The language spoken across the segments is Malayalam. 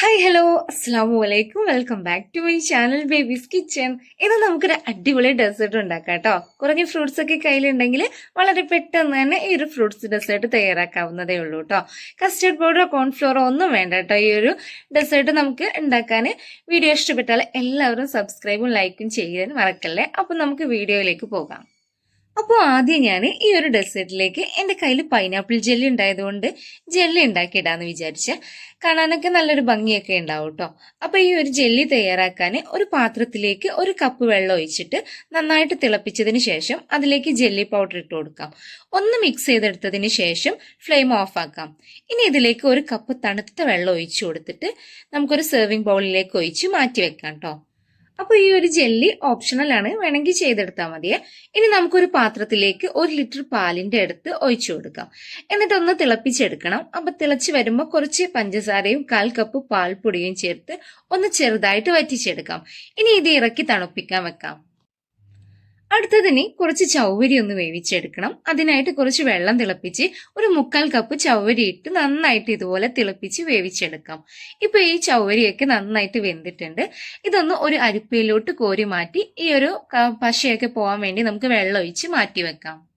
ഹായ് ഹലോ അസ്സാം വലൈക്കും welcome back to my channel babies kitchen ഇന്ന് നമുക്കൊരു അടിപൊളി ഡെസേർട്ട് ഉണ്ടാക്കാം കേട്ടോ. കുറേ ഫ്രൂട്ട്സ് ഒക്കെ കയ്യിലുണ്ടെങ്കിൽ വളരെ പെട്ടെന്ന് തന്നെ ഈ ഒരു ഫ്രൂട്ട്സ് ഡെസേർട്ട് തയ്യാറാക്കാവുന്നതേ ഉള്ളൂ കേട്ടോ. കസ്റ്റർഡ് പൗഡറോ കോൺഫ്ലോറോ ഒന്നും വേണ്ട കേട്ടോ. ഈ ഒരു ഡെസേർട്ട് നമുക്ക് ഉണ്ടാക്കാൻ വീഡിയോ ഇഷ്ടപ്പെട്ടാൽ എല്ലാവരും സബ്സ്ക്രൈബും ലൈക്കും ചെയ്യാൻ മറക്കല്ലേ? അപ്പം നമുക്ക് വീഡിയോയിലേക്ക് പോകാം. അപ്പോൾ ആദ്യം ഞാൻ ഈ ഒരു ഡെസേർട്ടിലേക്ക് എന്റെ കയ്യിൽ പൈനാപ്പിൾ ജെല്ലി ഉണ്ടായതുകൊണ്ട് ജെല്ലി ഉണ്ടാക്കിയിടാന്ന് വിചാരിച്ച് കാണാനൊക്കെ നല്ലൊരു ഭംഗിയൊക്കെ ഉണ്ടാവും കേട്ടോ അപ്പോൾ ഈ ഒരു ജെല്ലി തയ്യാറാക്കാൻ ഒരു പാത്രത്തിലേക്ക് ഒരു കപ്പ് വെള്ളം ഒഴിച്ചിട്ട് നന്നായിട്ട് തിളപ്പിച്ചതിന് ശേഷം അതിലേക്ക് ജെല്ലി പൗഡർ ഇട്ട് കൊടുക്കാം. ഒന്ന് മിക്സ് ചെയ്തെടുത്തതിന് ശേഷം ഫ്ലെയിം ഓഫ് ആക്കാം. ഇനി ഇതിലേക്ക് ഒരു കപ്പ് തണുത്ത വെള്ളം ഒഴിച്ചു കൊടുത്തിട്ട് നമുക്കൊരു സെർവിങ് ബൗളിലേക്ക് ഒഴിച്ച് മാറ്റി വെക്കാം കേട്ടോ അപ്പോൾ ഈ ഒരു ജെല്ലി ഓപ്ഷണൽ ആണ്. വേണമെങ്കിൽ ചെയ്തെടുത്താൽ മതിയെ. ഇനി നമുക്കൊരു പാത്രത്തിലേക്ക് ഒരു ലിറ്റർ പാലിന്റെ അടുത്ത് ഒഴിച്ചു കൊടുക്കാം. എന്നിട്ട് ഒന്ന് തിളപ്പിച്ചെടുക്കണം. അപ്പൊ തിളച്ച് വരുമ്പോൾ കുറച്ച് പഞ്ചസാരയും കാൽ കപ്പ് പാൽപ്പൊടിയും ചേർത്ത് ഒന്ന് ചെറുതായിട്ട് വറ്റിച്ചെടുക്കാം. ഇനി ഇത് ഇറക്കി തണുപ്പിക്കാൻ വെക്കാം. അടുത്തതിന് കുറച്ച് ചൗവരി ഒന്ന് വേവിച്ചെടുക്കണം. അതിനായിട്ട് കുറച്ച് വെള്ളം തിളപ്പിച്ച് ഒരു മുക്കാൽ കപ്പ് ചൗവരി ഇട്ട് നന്നായിട്ട് ഇതുപോലെ തിളപ്പിച്ച് വേവിച്ചെടുക്കാം. ഇപ്പൊ ഈ ചൗവരിയൊക്കെ നന്നായിട്ട് വെന്തിട്ടുണ്ട്. ഇതൊന്ന് ഒരു അരിപ്പയിലോട്ട് കോരി മാറ്റി ഈ ഒരു പശയൊക്കെ പോകാൻ വേണ്ടി നമുക്ക് വെള്ളം ഒഴിച്ച് മാറ്റി വെക്കാം.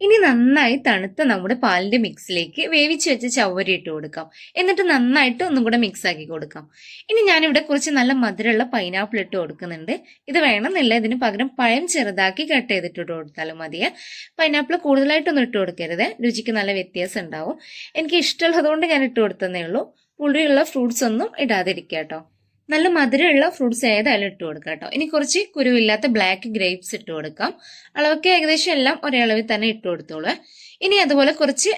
ഇനി നന്നായി തണുത്ത നമ്മുടെ പാലിന്റെ മിക്സിലേക്ക് വേവിച്ച് വെച്ച ചവ്വരി ഇട്ട് കൊടുക്കാം. എന്നിട്ട് നന്നായിട്ട് ഒന്നും കൂടെ മിക്സ് ആക്കി കൊടുക്കാം. ഇനി ഞാനിവിടെ കുറച്ച് നല്ല മധുരമുള്ള പൈനാപ്പിൾ ഇട്ട് കൊടുക്കുന്നുണ്ട്. ഇത് വേണമെന്നില്ല. ഇതിന് പകരം പഴം ചെറുതാക്കി കട്ട് ചെയ്തിട്ട് ഇട്ട് കൊടുത്താലും മതിയെ പൈനാപ്പിൾ കൂടുതലായിട്ടൊന്നും ഇട്ട് കൊടുക്കരുത്. രുചിക്ക് നല്ല വ്യത്യാസം ഉണ്ടാവും. എനിക്ക് ഇഷ്ടമുള്ളതുകൊണ്ട് ഞാൻ ഇട്ട് കൊടുത്തതേ ഉള്ളൂ. പുളിയുള്ള ഫ്രൂട്ട്സ് ഒന്നും ഇടാതിരിക്കുക കേട്ടോ. നല്ല മധുരമുള്ള ഫ്രൂട്ട്സ് ഏതായാലും ഇട്ട് കൊടുക്കാം കേട്ടോ. ഇനി കുറച്ച് കുരുവില്ലാത്ത ബ്ലാക്ക് ഗ്രേപ്സ് ഇട്ട് കൊടുക്കാം. അളവൊക്കെ ഏകദേശം എല്ലാം ഒരേ അളവിൽ തന്നെ ഇട്ട് കൊടുത്തോളൂ. ഇനി അതുപോലെ കുറച്ച്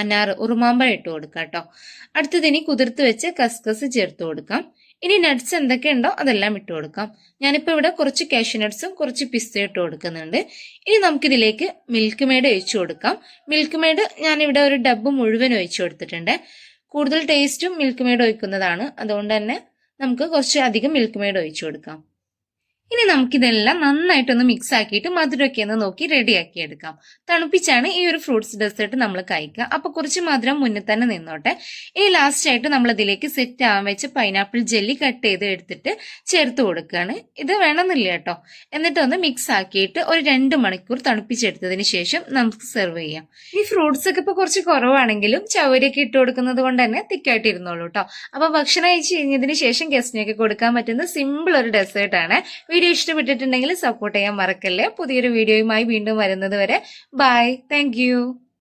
അനാർ ഉറുമാമ്പഴം ഇട്ട് കൊടുക്കാം കേട്ടോ. അടുത്തത് ഇനി കുതിർത്ത് വെച്ച് കസ്കസ് ചേർത്ത് കൊടുക്കാം. ഇനി നട്ട്സ് എന്തൊക്കെ ഉണ്ടോ അതെല്ലാം ഇട്ട് കൊടുക്കാം. ഞാനിപ്പോൾ ഇവിടെ കുറച്ച് കാഷ്യൂ നട്ട്സും കുറച്ച് പിസ്ത ഇട്ട് കൊടുക്കുന്നുണ്ട്. ഇനി നമുക്കിതിലേക്ക് മിൽക്ക് മെയ്ഡ് ഒഴിച്ചു കൊടുക്കാം. മിൽക്ക് മെയ്ഡ് ഞാനിവിടെ ഒരു ഡബ്ബ് മുഴുവൻ ഒഴിച്ചു കൊടുത്തിട്ടുണ്ട്. കൂടുതൽ ടേസ്റ്റും മിൽക്ക് മെയ്ഡ് ഒഴിക്കുന്നതാണ്. അതുകൊണ്ട് തന്നെ നമുക്ക് കുറച്ച് അധികം മിൽക്ക് മെയ്ഡ് ഒഴിച്ചു കൊടുക്കാം. ഇനി നമുക്കിതെല്ലാം നന്നായിട്ടൊന്ന് മിക്സ് ആക്കിയിട്ട് മധുരമൊക്കെ ഒന്ന് നോക്കി റെഡിയാക്കി എടുക്കാം. തണുപ്പിച്ചാണ് ഈ ഒരു ഫ്രൂട്ട്സ് ഡെസേർട്ട് നമ്മൾ കഴിക്കുക. അപ്പൊ കുറച്ച് മധുരം മുന്നേ തന്നെ നിന്നോട്ടെ. ഈ ലാസ്റ്റ് ആയിട്ട് നമ്മൾ ഇതിലേക്ക് സെറ്റ് ആവാൻ വെച്ച് പൈനാപ്പിൾ ജെല്ലി കട്ട് ചെയ്ത് എടുത്തിട്ട് ചേർത്ത് കൊടുക്കുകയാണ്. ഇത് വേണമെന്നില്ല കേട്ടോ. എന്നിട്ട് ഒന്ന് മിക്സ് ആക്കിയിട്ട് ഒരു രണ്ട് മണിക്കൂർ തണുപ്പിച്ചെടുത്തതിന് ശേഷം നമുക്ക് സെർവ് ചെയ്യാം. ഈ ഫ്രൂട്ട്സ് ഒക്കെ ഇപ്പൊ കുറച്ച് കുറവാണെങ്കിലും ചവരിയൊക്കെ ഇട്ട് കൊടുക്കുന്നത് കൊണ്ട് തന്നെ തിക്കായിട്ട് ഇരുന്നോളൂ കേട്ടോ. അപ്പൊ ഭക്ഷണം കഴിച്ച് കഴിഞ്ഞതിന് ശേഷം ഗസ്റ്റിനൊക്കെ കൊടുക്കാൻ പറ്റുന്ന സിമ്പിൾ ഒരു ഡെസേർട്ട് ആണ്. വീഡിയോ ഇഷ്ടപ്പെട്ടിട്ടുണ്ടെങ്കിൽ സപ്പോർട്ട് ചെയ്യാൻ മറക്കല്ലേ. പുതിയൊരു വീഡിയോയുമായി വീണ്ടും വരുന്നത് വരെ. Bye thank